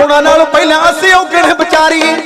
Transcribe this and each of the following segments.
ਉਹਨਾਂ ਨਾਲ ਪਹਿਲਾਂ ਅਸੀਂ ਉਹ ਕਿਹੜੇ ਵਿਚਾਰੀਏ?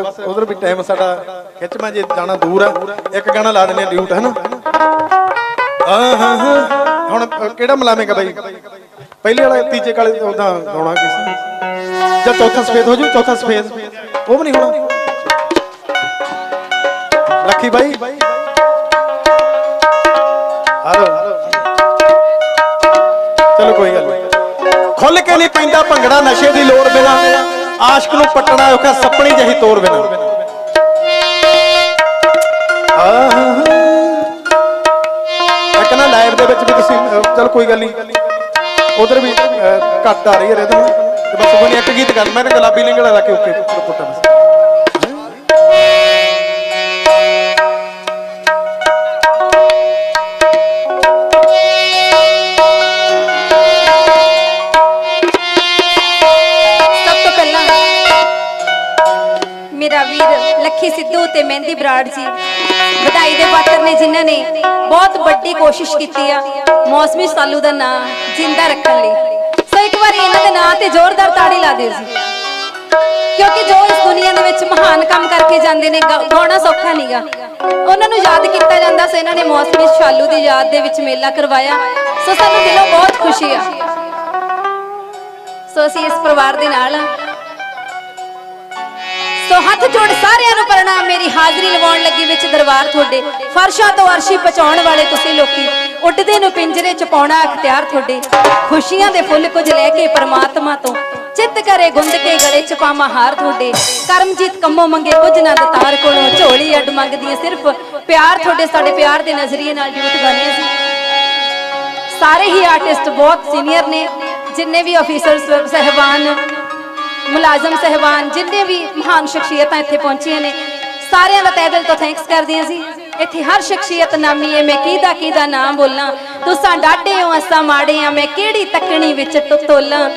ਉਧਰ ਵੀ ਟਾਈਮ ਸਾਡਾ ਖਿੱਚਵਾਂ ਜੇ ਜਾਣਾ ਦੂਰ ਆ, ਇੱਕ ਗਾਣਾ ਲਾ ਦਿੰਦੇ ਆ ਡਿਊਟ, ਹਨਾ? ਹੁਣ ਕਿਹੜਾ ਮਲਾਵੇਂਗਾ ਬਾਈ? ਪਹਿਲੇ ਵਾਲਾ ਤੀਜੇ ਕਾਲੇ ਉਦਾਂ ਗਾਉਣਾ ਕਿਸੇ ਜਾਂ ਚੌਥਾ ਸਫੇਦ ਹੋ ਜੂ ਚੌਥਾ ਸਫੇਦ। ਉਹ ਵੀ ਨਹੀਂ ਹੋਣਾ। ਲੱਖੀ ਬਾਈ। ਹਲੋ। ਚਲੋ ਕੋਈ ਗੱਲ ਨਹੀਂ। ਖੁੱਲ ਕੇ ਨਹੀਂ ਪੈਂਦਾ ਭੰਗੜਾ ਨਸ਼ੇ ਦੀ ਲੋੜ ਬਿਨਾ। ਆਸ਼ਕ ਨੂੰ ਪਟਣਾ ਔਖਾ ਸੱਪਣੀ ਜਹੀ ਤੋਰ ਬਿਨਾ। ਮੈਂ ਕਹਿੰਦਾ ਲਾਈਵ ਦੇ ਵਿੱਚ ਵੀ ਤੁਸੀਂ ਚਲ ਕੋਈ ਗੱਲ ਨਹੀਂ। ਉਧਰ ਵੀ ਘੱਟ ਆ ਰਹੀ ਹੈ ਰਿਦਮ ਤੇ ਬਸ ਉਹਨੇ ਇੱਕ ਗੀਤ ਕਰ ਮੈਂ ਗੁਲਾਬੀ ਲਿੰਗੜਾ ਲਾ ਕੇ ਓਕੇ ਪੁੱਟਾ ਬਸ ਤੇ ਮਹਿੰਦੀ ਬਰਾੜ ਜੀ। ਵਧਾਈ ਦੇ ਪਾਤਰ ਨੇ ਜਿਨ੍ਹਾਂ ਨੇ ਬਹੁਤ ਵੱਡੀ ਕੋਸ਼ਿਸ਼ ਕੀਤੀ ਆ ਮੌਸਮੀ ਸਾਲੂ ਦਾ ਨਾਂ ਜਿੰਦਾ ਰੱਖਣ ਲਈ। ਸੋ ਇੱਕ ਵਾਰੀ ਇਹਨਾਂ ਦੇ ਨਾਂ ਤੇ ਜ਼ੋਰਦਾਰ ਤਾੜੀ ਲਾ ਦਿਓ ਜੀ। ਕਿਉਂਕਿ ਜੋ ਇਸ ਦੁਨੀਆ ਦੇ ਵਿੱਚ ਮਹਾਨ ਕੰਮ ਕਰਕੇ ਜਾਂਦੇ ਨੇ, ਗਾ- ਗਾਉਣਾ ਸੌਖਾ ਨਹੀਂਗਾ ਉਹਨਾਂ ਨੂੰ ਯਾਦ ਕੀਤਾ ਜਾਂਦਾ, ਸੋ ਇਹਨਾਂ ਨੇ ਮੌਸਮੀ ਸ਼ਾਲੂ ਦੀ ਯਾਦ ਦੇ ਵਿੱਚ ਮੇਲਾ ਕਰਵਾਇਆ। ਸੋ ਸਾਨੂੰ ਦਿਲੋਂ ਬਹੁਤ ਖੁਸ਼ੀ ਆ। ਸੋ ਅਸੀਂ ਇਸ ਪਰਿਵਾਰ ਦੇ ਨਾਲ ਹਾਂ ਸੋ ਹੱਥ ਜੋੜ ਸਾਰਿਆਂ ਨੂੰ ਪ੍ਰਣਾਮ। ਮੇਰੀ ਹਾਜ਼ਰੀ ਲਵਾਉਣ ਲੱਗੀ ਵਿੱਚ ਦਰਬਾਰ ਤੁਹਾਡੇ। ਫਰਸ਼ਾਂ ਤੋਂ ਅਰਸ਼ੀ ਪਹੁੰਚਾਉਣ ਵਾਲੇ ਤੁਸੀਂ ਲੋਕੀ, ਉੱਡਦੇ ਨੂੰ ਪਿੰਜਰੇ ਚ ਪਾਉਣਾ ਅਖਤਿਆਰ ਤੁਹਾਡੇ। ਖੁਸ਼ੀਆਂ ਦੇ ਫੁੱਲ ਕੁਝ ਲੈ ਕੇ ਪਰਮਾਤਮਾ ਤੋਂ। ਚਿੱਤ ਕਰੇ ਗੁੰਦ ਕੇ ਗਲੇ ਚ ਪਾਵਾਂ ਹਾਰ ਤੁਹਾਡੇ। ਕਰਮਜੀਤ ਕੰਮੋ ਮੰਗੇ ਕੁਝ ਨਾ ਦਤਾਰ ਕੋਲੋਂ ਝੋਲੀ ਅੱਡ ਮੰਗਦੀ ਸਿਰਫ ਪਿਆਰ ਤੁਹਾਡੇ, ਸਾਡੇ ਪਿਆਰ ਦੇ ਨਜ਼ਰੀਏ ਨਾਲ ਜੁਟ ਬਣੇ ਸੀ ਸਾਰੇ ਹੀ ਆਰਟਿਸਟ ਬਹੁਤ ਸੀਨੀਅਰ ਨੇ, ਜਿੰਨੇ ਵੀ ਅਫੀਸਰ ਸਹਿਬਾਨ ਮੁਲਾਜ਼ਮ ਸਹਿਬਾਨ ਜਿੰਨੇ ਵੀ ਮਹਾਨ ਸ਼ਖਸੀਅਤਾਂ ਇੱਥੇ ਪਹੁੰਚੀਆਂ ਨੇ, ਸਾਰਿਆਂ ਦਾ ਤਹਿ ਦਿਲ ਤੋਂ ਥੈਂਕਸ ਕਰਦੀ ਹਾਂ ਇੱਥੇ ਹਰ ਸ਼ਖਸੀਅਤ ਨਾਮੀ ਹੈ, ਮੈਂ ਕਿਹਦਾ ਕਿਹਦਾ ਨਾਮ ਬੋਲਾਂ। ਤੁਸਾਂ ਡਾਢੇ ਹੋ, ਅਸਾਂ ਮਾੜੇ ਆ ਮੈਂ ਕਿਹੜੀ ਤੱਕਣੀ ਵਿੱਚ ਤੋਲਾਂ।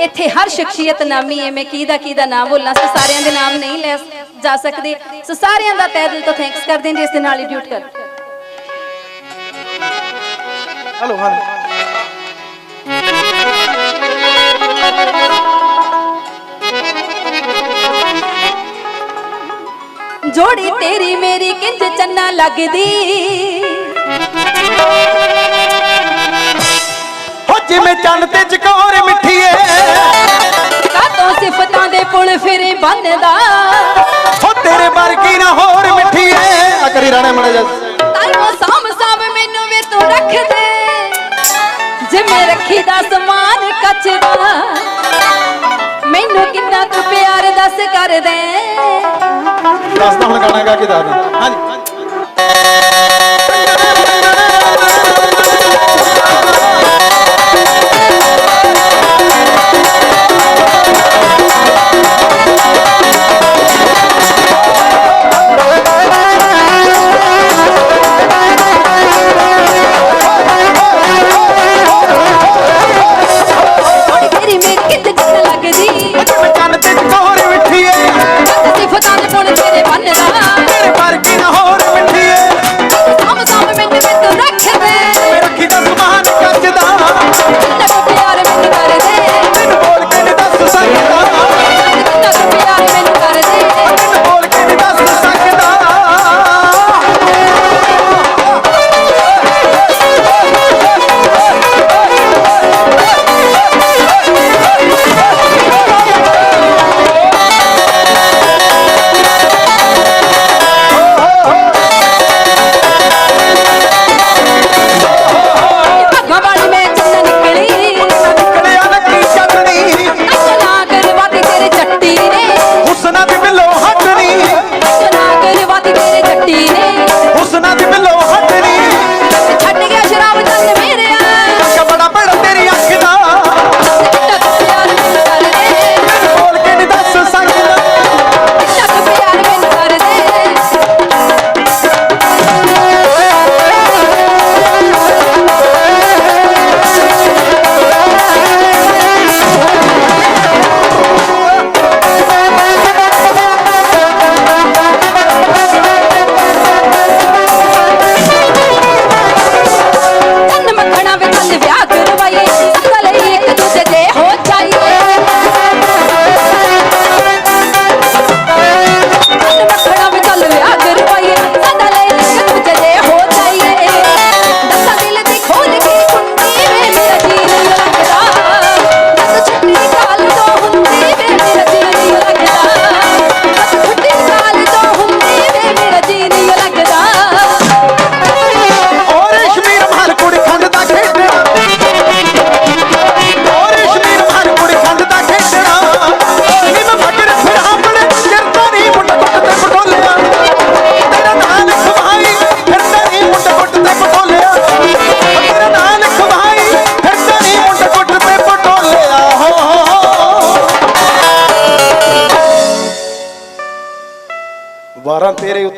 ਇੱਥੇ ਹਰ ਸ਼ਖਸੀਅਤ ਨਾਮੀ ਹੈ, ਮੈਂ ਕਿਹਦਾ ਕਿਹਦਾ ਨਾਮ ਬੋਲਾਂ। ਸੋ ਸਾਰਿਆਂ ਦੇ ਨਾਮ ਨਹੀਂ ਲੈ ਜਾ ਸਕਦੇ। ਸੋ ਸਾਰਿਆਂ ਦਾ ਤਹਿ ਦਿਲ ਤੋਂ ਥੈਂਕਸ ਕਰਦੇ ਜੀ ਜਿਸ ਦੇ ਨਾਲ ਹੀ ਡਿਊਟ ਕਰ। ਹਲੋ ਹਾਂ ਜੋੜੀ ਤੇਰੀ ਮੇਰੀ ਕਿੰਜ ਚੰਨਾ ਲੱਗਦੀ? ਹੋ ਜਿਵੇਂ ਚੰਨ ਤੇ ਚਕੋਰ ਮਿੱਠੀਏ। ਕਾਤੋਂ ਸਿਫਤਾਂ ਦੇ ਪੁਲ ਫਿਰੇ ਬੰਨਦਾ? ਹੋ ਤੇਰੇ ਵਰਗੀ ਨਾ ਹੋਰ ਮਿੱਠੀਏ। ਆ ਕਰੀ ਰਾਣੇ ਮੜਾ ਜਾ ਤਾਈਓ ਸਾਮ ਸਾਮ ਮੈਨੂੰ ਵੀ ਤੂੰ ਰੱਖ ਦੇ। ਜਿਵੇਂ ਰੱਖੀ ਦਾ ਸਮਾਨ ਕੱਚ ਦਾ ਮੈਨੂੰ ਕਿੰਨਾ ਤੂੰ ਪਿਆਰ ਦੱਸ ਕਰ ਦੇ। ਦੱਸਦਾ ਹੁਣ ਗਾਣਾ ਗਾ ਕੇ ਦੱਸਦਾ। ਹਾਂਜੀ।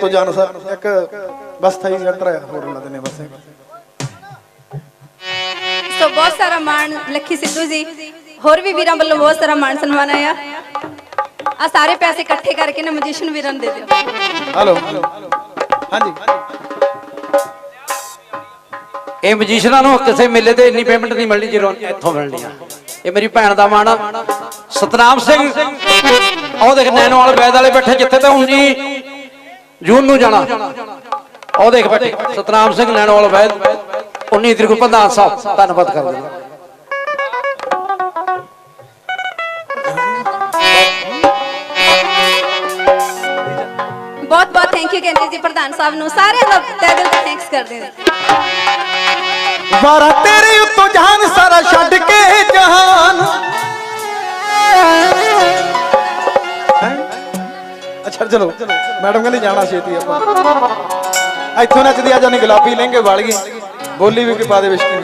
ਉੱਤੋਂ ਜਾਨ ਸਰ ਇੱਕ ਬਸ ਥਾਈ ਸੈਂਟਰ ਆ ਹੋਰ ਲਾ ਦਿੰਦੇ ਬਸ। ਸੋ ਬਹੁਤ ਸਾਰਾ ਮਾਣ ਲੱਖੀ ਸਿੱਧੂ ਜੀ। ਹੋਰ ਵੀ ਵੀਰਾਂ ਵੱਲੋਂ ਬਹੁਤ ਸਾਰਾ ਮਾਣ ਸਨਮਾਨ ਆਇਆ। ਆ ਸਾਰੇ ਪੈਸੇ ਇਕੱਠੇ ਕਰਕੇ ਨਾ ਮਜੀਸ਼ਨ ਵੀਰਾਂ ਨੂੰ ਦੇ ਦਿਓ। ਹਲੋ ਹਾਂਜੀ। ਇਹ ਮਜੀਸ਼ਨਾਂ ਨੂੰ ਕਿਸੇ ਮੇਲੇ ਤੇ ਇੰਨੀ ਪੇਮੈਂਟ ਨਹੀਂ ਮਿਲਣੀ ਜਦੋਂ ਇੱਥੋਂ ਮਿਲਣੀ ਆ। ਇਹ ਮੇਰੀ ਭੈਣ ਦਾ ਮਾਣ। ਸਤਨਾਮ ਸਿੰਘ ਉਹ ਦੇਖ ਨੈਣੋ ਵਾਲੇ ਬੈਦ ਵਾਲੇ ਬੈਠੇ ਜਿੱਥੇ ਤੇ ਹੁਣ ਜੀ ਜੂਨ ਨੂੰ ਜਾਣਾ। ਉਹ ਦੇਖ ਬੈਠੇ ਸਤਨਾਮ ਸਿੰਘ ਨੈਣੋ ਵਾਲੇ ਬੈਦ 19 ਤਰੀਕ ਨੂੰ ਪ੍ਰਧਾਨ ਸਾਹਿਬ ਧੰਨਵਾਦ ਕਰਦੇ ਹਾਂ। ਬਹੁਤ ਬਹੁਤ ਥੈਂਕ ਯੂ ਕਹਿੰਦੇ ਜੀ ਪ੍ਰਧਾਨ ਸਾਹਿਬ ਨੂੰ। ਸਾਰਿਆਂ ਦਾ ਤਹਿ ਦਿਲ ਤੋਂ ਥੈਂਕਸ ਕਰਦੇ ਹਾਂ। ਵਾਰਾਂ ਤੇਰੇ ਉੱਤੋਂ ਜਾਨ ਸਾਰਾ ਛੱਡ ਕੇ ਜਹਾਨ। ਹੈਂ? ਚਲੋ। ਮੈਡਮ ਕਹਿੰਦੀ ਜਾਣਾ ਛੇਤੀ ਆਪਾਂ। ਇੱਥੋਂ ਨੱਚਦੀ ਆ ਜਾਨੀ ਗੁਲਾਬੀ ਲਹਿੰਗੇ ਵਾਲੀਏ। ਬੋਲੀ ਵੀ ਕਿ ਪਾ ਦੇ ਵਿਸ਼ਕੀ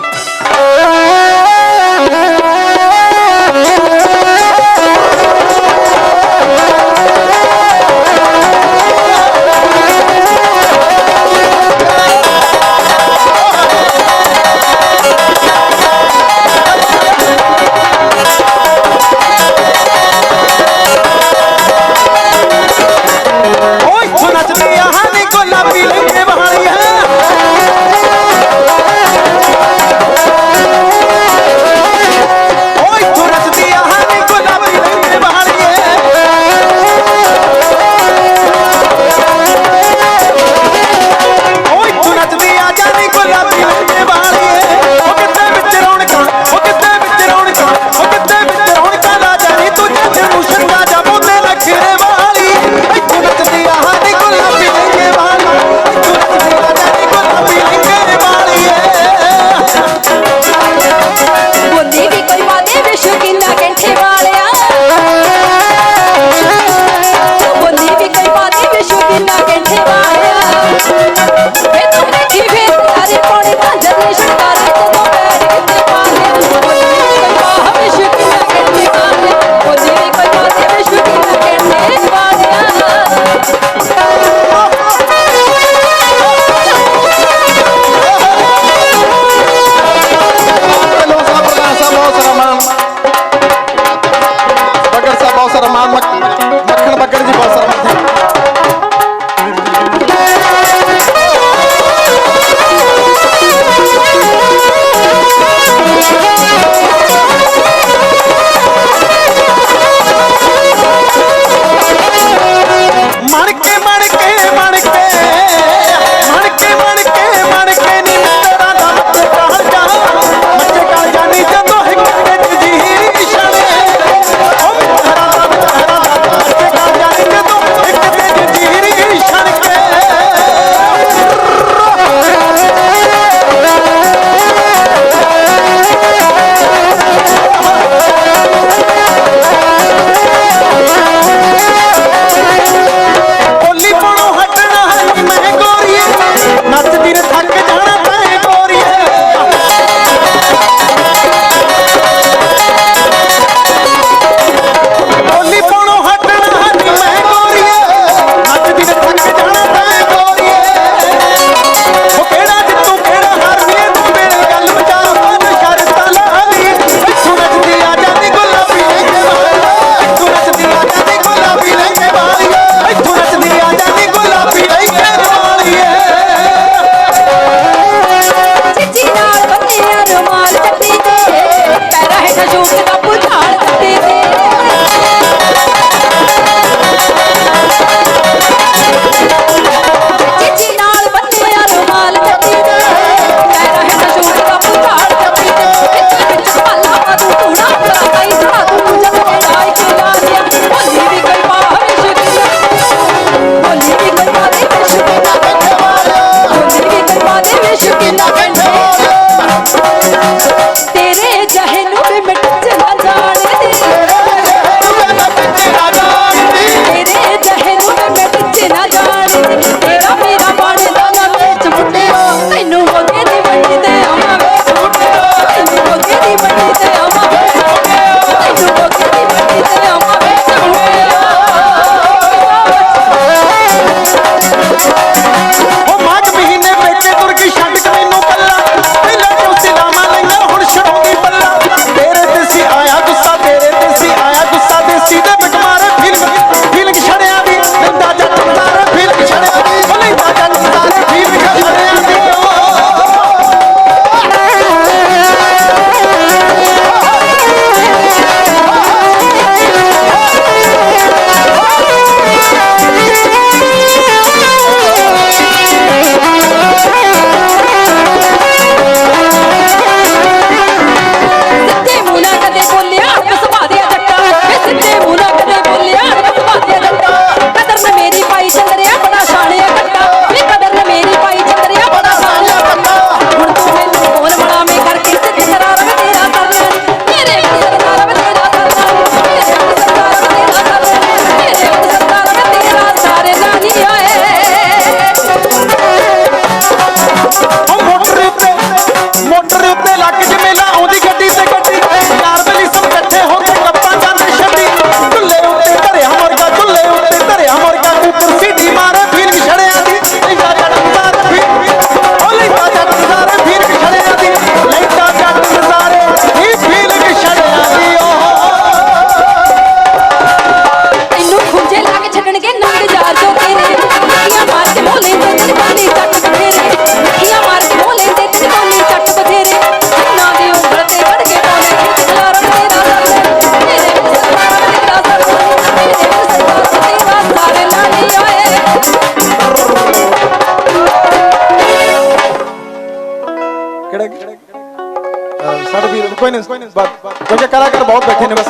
ਕੋਈ ਨਹੀਂ ਬਸ ਕਿਉਂਕਿ ਕਲਾਕਾਰ ਬਹੁਤ ਬੈਠੇ ਨੇ ਬਸ।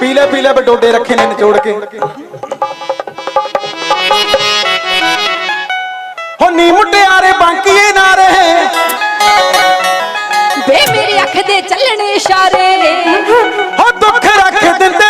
ਪੀਲੇ ਪੀਲੇ ਬਡੋਡੇ ਰੱਖੇ ਨੇ ਨਿਚੋੜ ਕੇ। ਹੋ ਨੀ ਮੁਟਿਆਰੇ ਬਾਂਕੀਏ ਨਾ ਰਹੇ ਵੇ ਮੇਰੀ ਅੱਖ ਦੇ ਚੱਲਣੇ ਇਸ਼ਾਰੇ। ਹੋ ਦੁੱਖ ਰੱਖ ਦਿੰਦੇ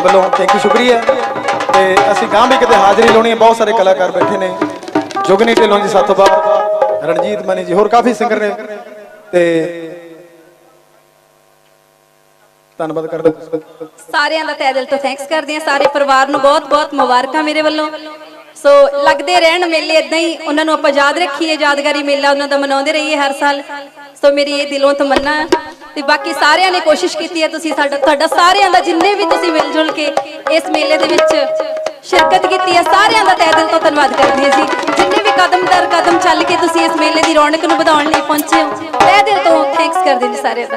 ਵੱਲੋਂ ਥੈਂਕ ਯੂ ਸ਼ੁਕਰੀਆ। ਤੇ ਅਸੀਂ ਗਾਂ ਵੀ ਕਿਤੇ ਹਾਜ਼ਰੀ ਲਾਉਣੀ ਹੈ, ਬਹੁਤ ਸਾਰੇ ਕਲਾਕਾਰ ਬੈਠੇ ਨੇ। ਜੁਗਨੀ ਢਿੱਲੋਂ ਜੀ ਸਾਥੋਂ ਬਾਅਦ, ਰਣਜੀਤ ਮਨੀ ਜੀ, ਹੋਰ ਕਾਫੀ ਸਿੰਗਰ ਨੇ। ਤੇ ਧੰਨਵਾਦ ਕਰਦੇ ਸਾਰਿਆਂ ਦਾ ਤਹਿ ਦਿਲ ਤੋਂ ਥੈਂਕਸ ਕਰਦੇ ਹਾਂ। ਸਾਰੇ ਪਰਿਵਾਰ ਨੂੰ ਬਹੁਤ-ਬਹੁਤ ਮੁਬਾਰਕਾਂ ਮੇਰੇ ਵੱਲੋਂ। ਸੋ ਲੱਗਦੇ ਰਹਿਣ ਮੇਲੇ ਇਦਾਂ ਹੀ ਉਹਨਾਂ ਨੂੰ ਆਪਾਂ ਯਾਦ ਰੱਖੀਏ, ਯਾਦਗਾਰੀ ਮੇਲਾ ਉਹਨਾਂ ਦਾ ਮਨਾਉਂਦੇ ਰਹੀਏ ਹਰ ਸਾਲ। ਸੋ ਮੇਰੀ ਇਹ ਦਿਲੋਂ ਤਮੰਨਾ ਤੇ ਬਾਕੀ ਸਾਰਿਆਂ ਨੇ ਕੋਸ਼ਿਸ਼ ਕੀਤੀ ਹੈ ਤੁਸੀਂ ਸਾਡਾ, ਤੁਹਾਡਾ ਸਾਰਿਆਂ ਦਾ ਜਿੰਨੇ ਵੀ ਤੁਸੀਂ ਮਿਲ ਜੁਲ ਕੇ ਇਸ ਮੇਲੇ ਦੇ ਵਿੱਚ ਸ਼ਿਰਕਤ ਕੀਤੀ ਹੈ, ਸਾਰਿਆਂ ਦਾ ਤਹਿ ਦਿਲ ਤੋਂ ਧੰਨਵਾਦ ਕਰਦੇ ਹਾਂ ਜੀ। ਜਿੰਨੇ ਵੀ ਕਦਮ ਦਰ ਕਦਮ ਚੱਲ ਕੇ ਤੁਸੀਂ ਇਸ ਮੇਲੇ ਦੀ ਰੌਣਕ ਨੂੰ ਵਧਾਉਣ ਲਈ ਪਹੁੰਚੇ ਹੋ, ਤਹਿ ਦਿਲ ਤੋਂ ਥੈਂਕਸ ਕਰਦੇ ਜੀ ਸਾਰਿਆਂ ਦਾ